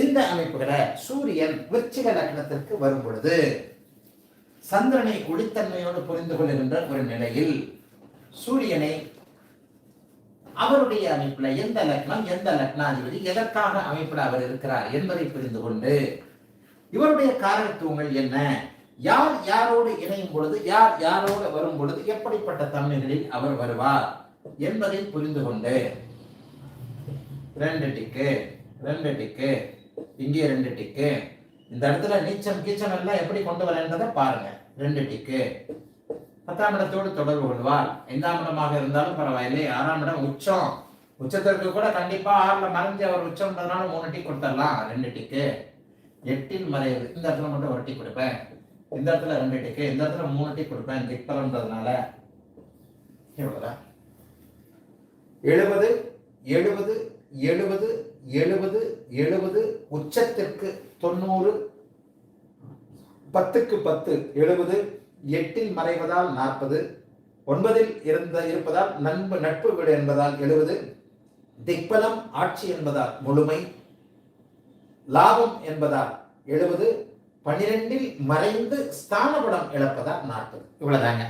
இந்த அமைப்புகளை சூரியன் விருச்சிக லக்னத்திற்கு வரும் பொழுது சந்திரனை ஒளித்தன்மையோடு புரிந்து கொள்ளுகின்ற ஒரு நிலையில் சூரியனை அவருடைய அமைப்புல எந்த லக்னம் எந்த லக்னாதிபதி எதற்காக அமைப்புல அவர் இருக்கிறார் என்பதை புரிந்து கொண்டு இவருடைய காரகத்துவங்கள் என்ன? யார் யாரோடு இணையும் பொழுது யார் யாரோடு வரும் பொழுது எப்படிப்பட்ட தன்மைகளில் அவர் வருவார் என்பதை புரிந்து கொண்டு ரெண்டு டிக்கு ரெண்டு டிக்கு இங்கே ரெண்டு டிக்கு. இந்த இடத்துல நீச்சம் கீச்சம் எல்லாம் எப்படி கொண்டு வரேன்றதை பாருங்க. ரெண்டு டிக்கு. பத்தாம் இடத்தோடு தொடர்பு கொள்வார். ஐந்தாம் இடமாக இருந்தாலும் பரவாயில்லை. ஆறாம் இடம் உச்சம். உச்சத்திற்கு கூட கண்டிப்பா ஆறுல மறைஞ்சு அவர் உச்சம்ன்றதுனால மூணு டிக் கொடுத்துடலாம். ரெண்டு டிக்கு. எட்டில் மறைவு. இந்த இடத்துல மட்டும் ஒரு டிக் கொடுப்பேன். இந்த இடத்துல ரெண்டு டிக்கு. இந்த இடத்துல மூணு டீ கொடுப்பேன். திக்பலன்றதுனால. இவ்வளவுதான் எழுபது எழுபது எழுபது எழுபது எழுபது உச்சத்திற்கு தொண்ணூறு பத்துக்கு பத்து எழுபது எட்டில் மறைவதால் நாற்பது ஒன்பதில் இருந்த இருப்பதால் நண்பு நட்பு வீடு என்பதால் எழுபது திக்பலம் ஆட்சி என்பதால் முழுமை லாபம் என்பதால் எழுபது பன்னிரெண்டில் மறைந்து ஸ்தானபடம் இழப்பதால் நாற்பது. இவ்வளவுதாங்க.